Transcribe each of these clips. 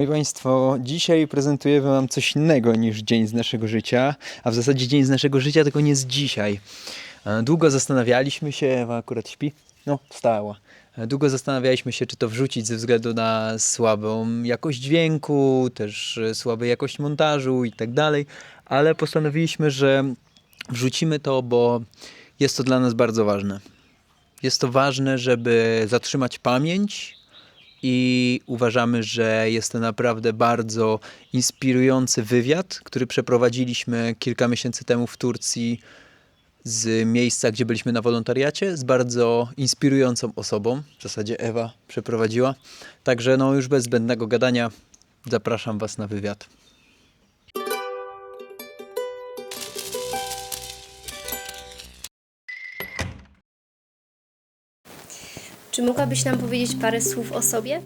Moi Państwo, dzisiaj prezentujemy Wam coś innego niż dzień z naszego życia, a w zasadzie dzień z naszego życia, tylko nie z dzisiaj. E, Długo zastanawialiśmy się, Ewa akurat śpi, no wstała. E, Długo zastanawialiśmy się, czy to wrzucić ze względu na słabą jakość dźwięku, też e, słabą jakość montażu i tak dalej, ale postanowiliśmy, że wrzucimy to, bo jest to dla nas bardzo ważne. Jest to ważne, żeby zatrzymać pamięć i uważamy, że jest to naprawdę bardzo inspirujący wywiad, który przeprowadziliśmy kilka miesięcy temu w Turcji z miejsca, gdzie byliśmy na wolontariacie, z bardzo inspirującą osobą. W zasadzie Ewa przeprowadziła. Także no już bez zbędnego gadania zapraszam Was na wywiad. Czy mogłabyś nam powiedzieć parę słów o sobie?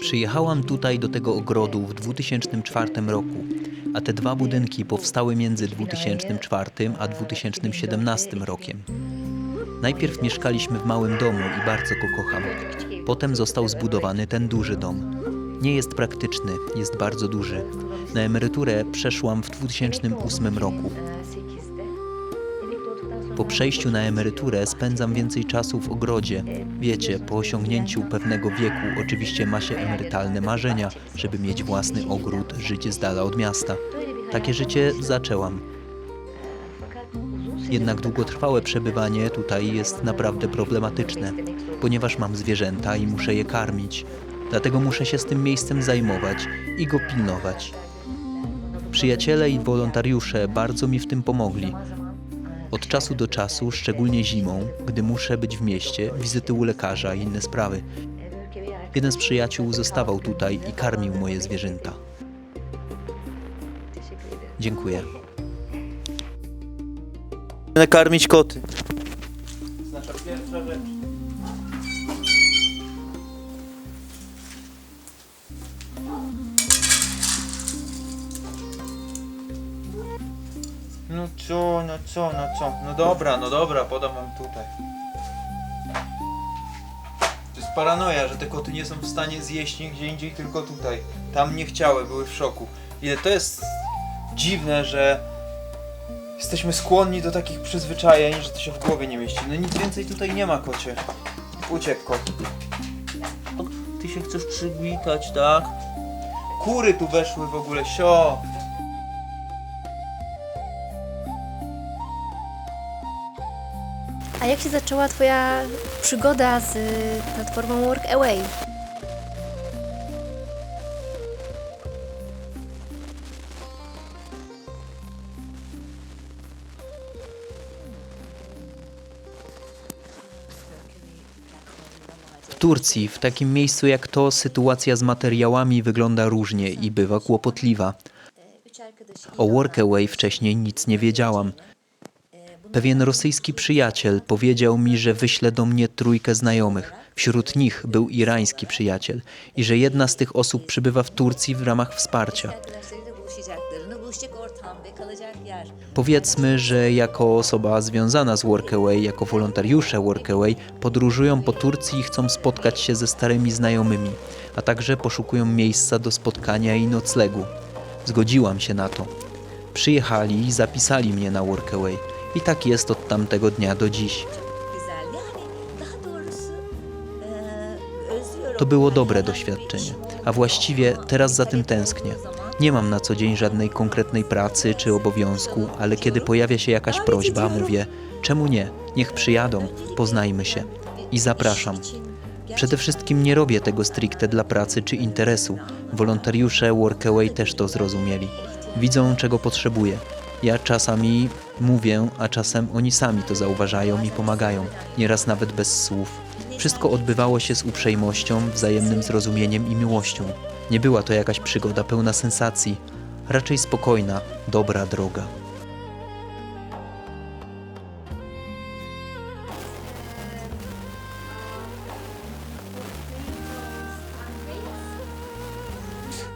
Przyjechałam tutaj do tego ogrodu w 2004 roku, a te dwa budynki powstały między 2004 a 2017 rokiem. Najpierw mieszkaliśmy w małym domu i bardzo go kocham. Potem został zbudowany ten duży dom. Nie jest praktyczny, jest bardzo duży. Na emeryturę przeszłam w 2008 roku. 8'de emekli olduktan sonra Po przejściu na emeryturę spędzam więcej czasu w ogrodzie. Wiecie, po osiągnięciu pewnego wieku oczywiście ma się emerytalne marzenia, żeby mieć własny ogród, żyć z dala od miasta. Takie życie zaczęłam. Jednak długotrwałe przebywanie tutaj jest naprawdę problematyczne, ponieważ mam zwierzęta i muszę je karmić. Dlatego muszę się z tym miejscem zajmować i go pilnować. Przyjaciele i wolontariusze bardzo mi w tym pomogli. Od czasu do czasu, szczególnie zimą, gdy muszę być w mieście, wizyty u lekarza i inne sprawy. Jeden z przyjaciół zostawał tutaj i karmił moje zwierzęta. Dziękuję. Nakarmić koty. Nasza pierwsza rzecz. No co, no co, no co? No dobra, no dobra, podam wam tutaj. To jest paranoja, że te koty nie są w stanie zjeść nigdzie indziej, tylko tutaj. Tam nie chciały, były w szoku. Ile to jest dziwne, że Jesteśmy skłonni do takich przyzwyczajeń, że to się w głowie nie mieści. No nic więcej tutaj nie ma, kocie. Uciekł kot. Ty się chcesz przywitać, tak? Kury tu weszły w ogóle, sio! A jak się zaczęła Twoja przygoda z platformą Workaway? W Turcji, w takim miejscu jak to, sytuacja z materiałami wygląda różnie i bywa kłopotliwa. O Workaway wcześniej nic nie wiedziałam. Pewien rosyjski przyjaciel powiedział mi, że wyśle do mnie trójkę znajomych. Wśród nich był irański przyjaciel i że jedna z tych osób przybywa w Turcji w ramach wsparcia. Powiedzmy, że jako osoba związana z Workaway, jako wolontariusze Workaway, podróżują po Turcji i chcą spotkać się ze starymi znajomymi, a także poszukują miejsca do spotkania i noclegu. Zgodziłam się na to. Przyjechali i zapisali mnie na Workaway. I tak jest od tamtego dnia do dziś. To było dobre doświadczenie, a właściwie teraz za tym tęsknię. Nie mam na co dzień żadnej konkretnej pracy czy obowiązku, ale kiedy pojawia się jakaś prośba, mówię: czemu nie? Niech przyjadą, poznajmy się. I zapraszam. Przede wszystkim nie robię tego stricte dla pracy czy interesu. Wolontariusze Workaway też to zrozumieli. Widzą, czego potrzebuję. Ja czasami mówię, a czasem oni sami to zauważają i pomagają, nieraz nawet bez słów. Wszystko odbywało się z uprzejmością, wzajemnym zrozumieniem i miłością. Nie była to jakaś przygoda pełna sensacji, raczej spokojna, dobra droga.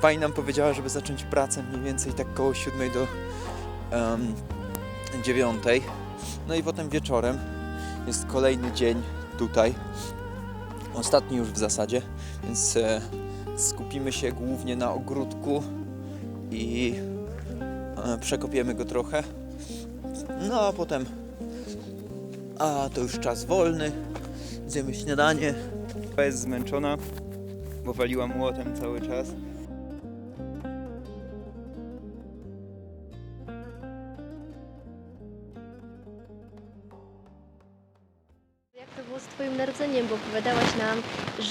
pani nam powiedziała, żeby zacząć pracę mniej więcej tak koło 7 do um, 9. No i potem wieczorem jest kolejny dzień tutaj. Ostatni już w zasadzie, więc e, skupimy się głównie na ogródku i e, przekopiemy go trochę. No a potem, a to już czas wolny, zjemy śniadanie. Jest zmęczona, bo waliła młotem cały czas.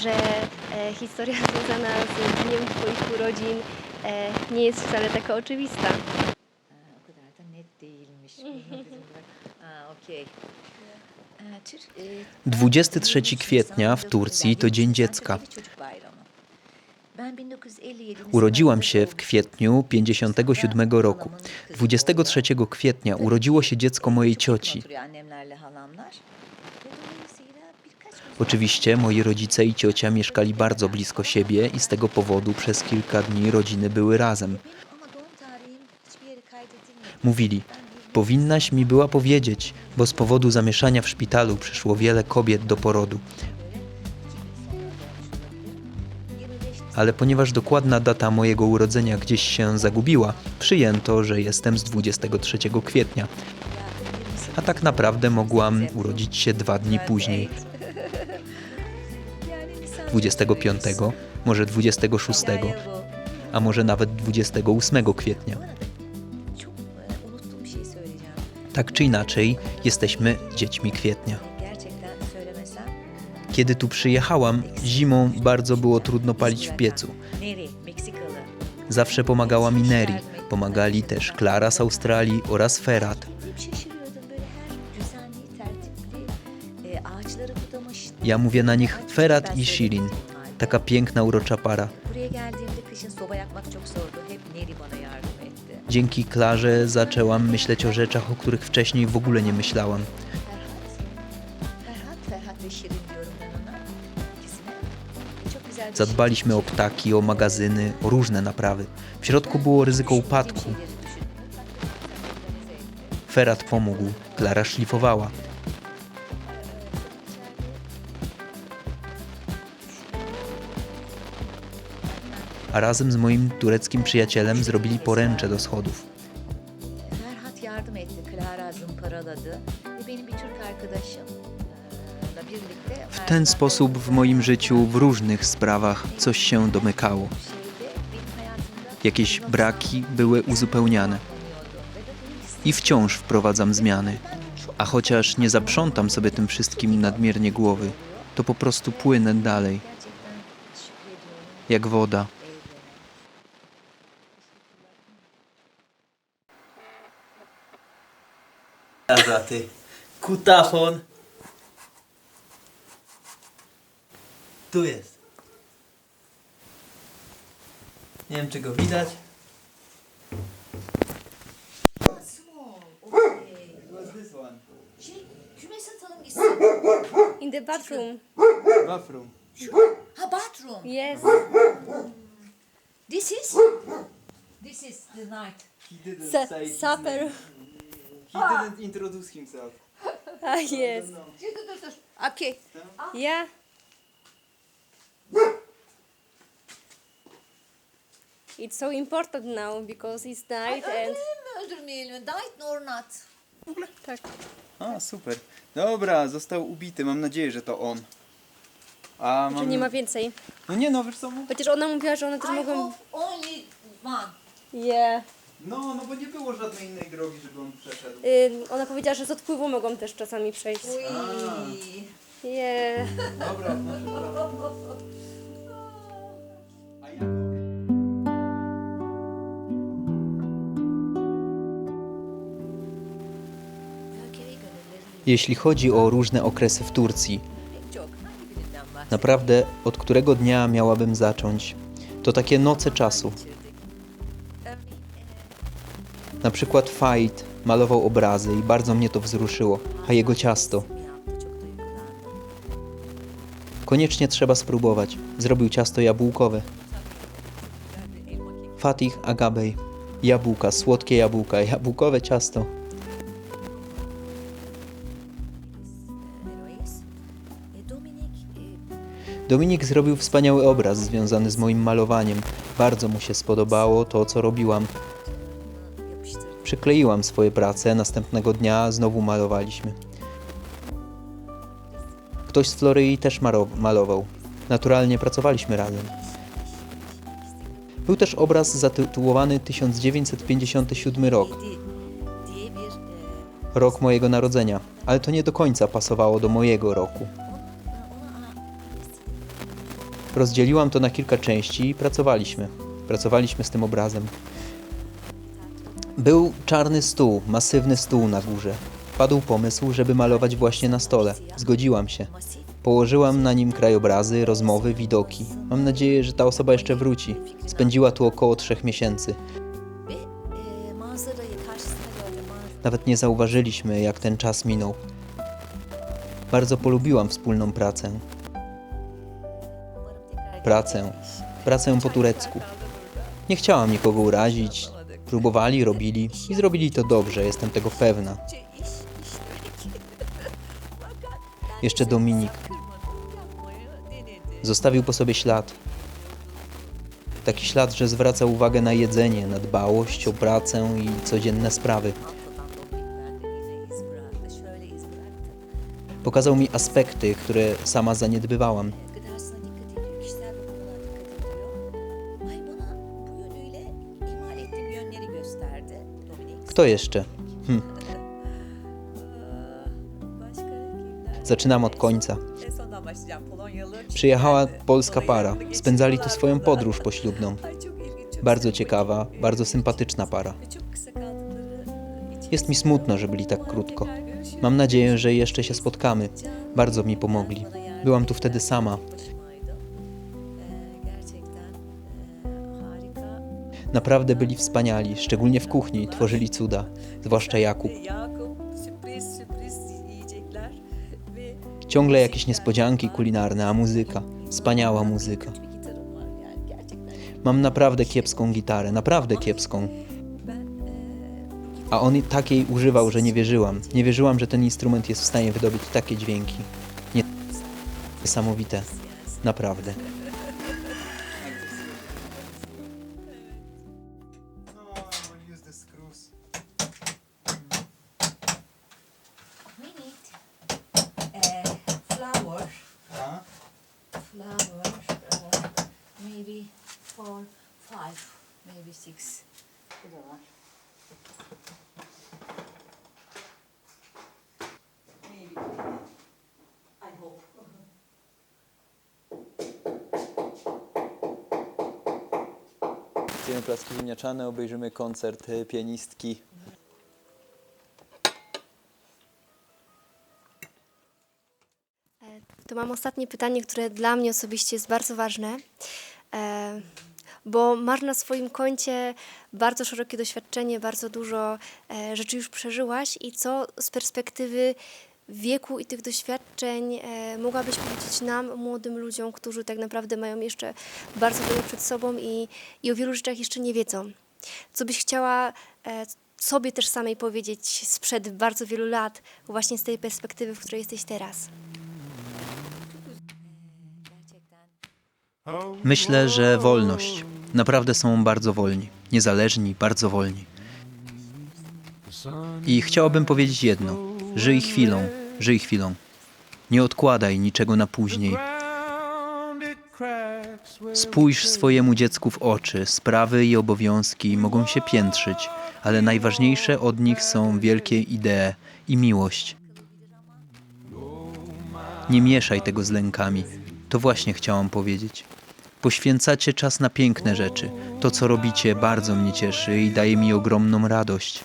Że e, historia związana z dniem Twoich urodzin e, nie jest wcale taka oczywista. Ha, o kadar da net değilmiş. Bizim bırak- Ha, okey. Ha, Türk, e, 23 kwietnia w Turcji to Dzień Dziecka. Çocuk Bayramı. Ben 1957 Urodziłam się w kwietniu 57 roku. 23 kwietnia urodziło się dziecko mojej cioci. Oczywiście moi rodzice i ciocia mieszkali bardzo blisko siebie i z tego powodu przez kilka dni rodziny były razem. Mówili, powinnaś mi była powiedzieć, bo z powodu zamieszania w szpitalu przyszło wiele kobiet do porodu. Ale ponieważ dokładna data mojego urodzenia gdzieś się zagubiła, przyjęto, że jestem z 23 kwietnia. A tak naprawdę mogłam urodzić się dwa dni później. 25, może 26, a może nawet 28 kwietnia. Tak czy inaczej, jesteśmy dziećmi kwietnia. Kiedy tu przyjechałam, zimą bardzo było trudno palić w piecu. Zawsze pomagała mi Neri, pomagali też Klara z Australii oraz Ferhat. Ja mówię na nich Ferhat i Shirin, taka piękna urocza para. Dzięki Klarze zaczęłam myśleć o rzeczach, o których wcześniej w ogóle nie myślałam. Zadbaliśmy o ptaki, o magazyny, o różne naprawy. W środku było ryzyko upadku. Ferhat pomógł, Klara szlifowała. A razem z moim tureckim przyjacielem zrobili poręcze do schodów. Ferhat yardım etti. Clara zımparaladı. Ve benim bir Türk arkadaşım e, da birlikte W ten sposób w moim życiu w różnych sprawach coś się domykało. Jakieś braki były uzupełniane. I wciąż wprowadzam zmiany. A chociaż nie zaprzątam sobie tym wszystkim nadmiernie głowy, to po prostu płynę dalej, jak woda. Ty. Kutafon. Tu jest. Nie wiem, czy go widać. What's this one? In the bathroom. Bathroom. Ha bathroom. Yes. This is? This is the night. He didn't Sa- say his supper. name. He didn't introduce himself. Ah, yes. Dur dur. Okay. Yeah. It's so important now because it's night and... Öldürelim mi öldürmeyelim mi? Night or not? Tak. A, super. Dobra, został ubity. Mam nadzieję, że to on. A Że mam... nie ma więcej. No nie no, wiesz co? Chociaż ona mówiła, że one też I mogą... hope only one. Yeah. No, no bo nie było żadnej innej drogi, żeby on przeszedł. Y, ona powiedziała, że z odpływu mogą też czasami przejść. Yeah. Dobra, A. Merkür'e gönüllerini Jeśli chodzi o różne okresy w Turcji, naprawdę od którego dnia miałabym zacząć? To takie noce czasu. Na przykład Fait malował obrazy i bardzo mnie to wzruszyło, a jego ciasto. Koniecznie trzeba spróbować. Zrobił ciasto jabłkowe. Fatih Agabej. Jabłka, słodkie jabłka, jabłkowe ciasto. Dominik zrobił wspaniały obraz związany z moim malowaniem. Bardzo mu się spodobało to, co robiłam. Przykleiłam swoje prace, następnego dnia znowu malowaliśmy. Ktoś z Floryi też malował. Naturalnie pracowaliśmy razem. Był też obraz zatytułowany 1957 rok, rok mojego narodzenia, ale to nie do końca pasowało do mojego roku. Rozdzieliłam to na kilka części i pracowaliśmy. Pracowaliśmy z tym obrazem. Był czarny stół, masywny stół na górze. Padł pomysł, żeby malować właśnie na stole. Zgodziłam się. Położyłam na nim krajobrazy, rozmowy, widoki. Mam nadzieję, że ta osoba jeszcze wróci. Spędziła tu około trzech miesięcy. Nawet nie zauważyliśmy, jak ten czas minął. Bardzo polubiłam wspólną pracę. Pracę. Pracę po turecku. Nie chciałam nikogo urazić. Próbowali, robili i zrobili to dobrze, jestem tego pewna. Jeszcze Dominik. Zostawił po sobie ślad. Taki ślad, że zwraca uwagę na jedzenie, na dbałość o pracę i codzienne sprawy. Pokazał mi aspekty, które sama zaniedbywałam. Kto jeszcze? Hm, zaczynam od końca. Przyjechała polska para. Spędzali tu swoją podróż poślubną. Bardzo ciekawa, bardzo sympatyczna para. Jest mi smutno, że byli tak krótko. Mam nadzieję, że jeszcze się spotkamy. Bardzo mi pomogli. Byłam tu wtedy sama. Naprawdę byli wspaniali, szczególnie w kuchni, tworzyli cuda, zwłaszcza Jakub. Ciągle jakieś niespodzianki kulinarne, a muzyka. Wspaniała muzyka. Mam naprawdę kiepską gitarę, naprawdę kiepską. A on takiej używał, że nie wierzyłam. Nie wierzyłam, że ten instrument jest w stanie wydobyć takie dźwięki. Nie... Niesamowite. Naprawdę. Maybe four, five, maybe six. Bu da var. Maybe. I hope. Zjemy placki ziemniaczane, obejrzymy koncert e, pianistki. To mam ostatnie pytanie, które dla mnie osobiście jest bardzo ważne, e, bo masz na swoim koncie bardzo szerokie doświadczenie, bardzo dużo e, rzeczy już przeżyłaś i co z perspektywy wieku i tych doświadczeń e, mogłabyś powiedzieć nam, młodym ludziom, którzy tak naprawdę mają jeszcze bardzo wiele przed sobą i, i o wielu rzeczach jeszcze nie wiedzą? Co byś chciała e, sobie też samej powiedzieć sprzed bardzo wielu lat, właśnie z tej perspektywy, w której jesteś teraz? Gerçekten Myślę, że wolność. Naprawdę są bardzo wolni. Niezależni, bardzo wolni. I chciałabym powiedzieć jedno. Żyj chwilą, żyj chwilą. Nie odkładaj niczego na później. Spójrz swojemu dziecku w oczy. Sprawy i obowiązki mogą się piętrzyć, ale najważniejsze od nich są wielkie idee i miłość. Nie mieszaj tego z lękami. To właśnie chciałam powiedzieć. Poświęcacie czas na piękne rzeczy. To, co robicie, bardzo mnie cieszy i daje mi ogromną radość.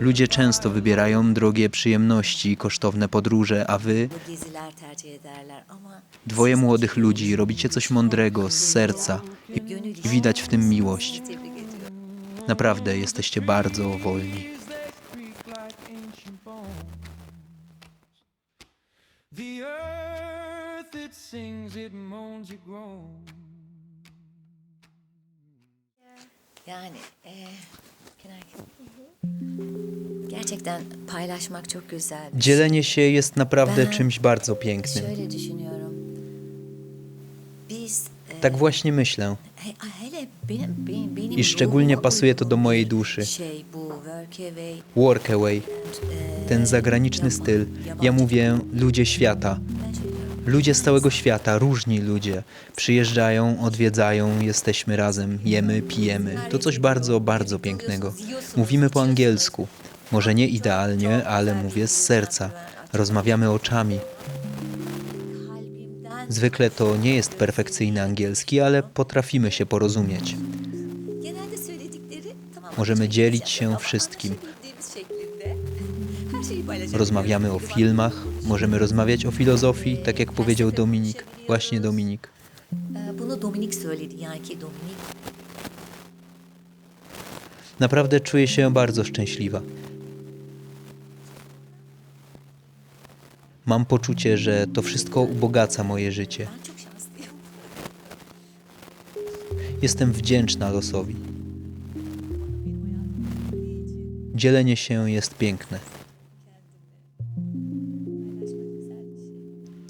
Ludzie często wybierają drogie przyjemności i kosztowne podróże, a wy, dwoje młodych ludzi, robicie coś mądrego, z serca i, widać w tym miłość. Naprawdę jesteście bardzo wolni. Sings, it moans, it groans. Yani e, Kenan, gerçekten paylaşmak çok güzel. Dzielenie się jest naprawdę Ben czymś bardzo pięknym. Şöyle düşünüyorum. Biz e, Tak właśnie myślę. he- hele benim, benim, benim I szczególnie ruhuma pasuje to do uygun mojej duszy. Şey bu workaway. Workaway, e, ten zagraniczny yaban- styl. Ja mówię ludzie świata. Ludzie z całego świata, różni ludzie, przyjeżdżają, odwiedzają, jesteśmy razem, jemy, pijemy. To coś bardzo, bardzo pięknego. Mówimy po angielsku. Może nie idealnie, ale mówię z serca. Rozmawiamy oczami. Zwykle to nie jest perfekcyjny angielski, ale potrafimy się porozumieć. Możemy dzielić się wszystkim. Rozmawiamy o filmach, możemy rozmawiać o filozofii, tak jak powiedział Dominik, właśnie Dominik. E, Dominik Naprawdę czuję się bardzo szczęśliwa. Mam poczucie, że to wszystko ubogaca moje życie. Jestem wdzięczna losowi. Dzielenie się jest piękne.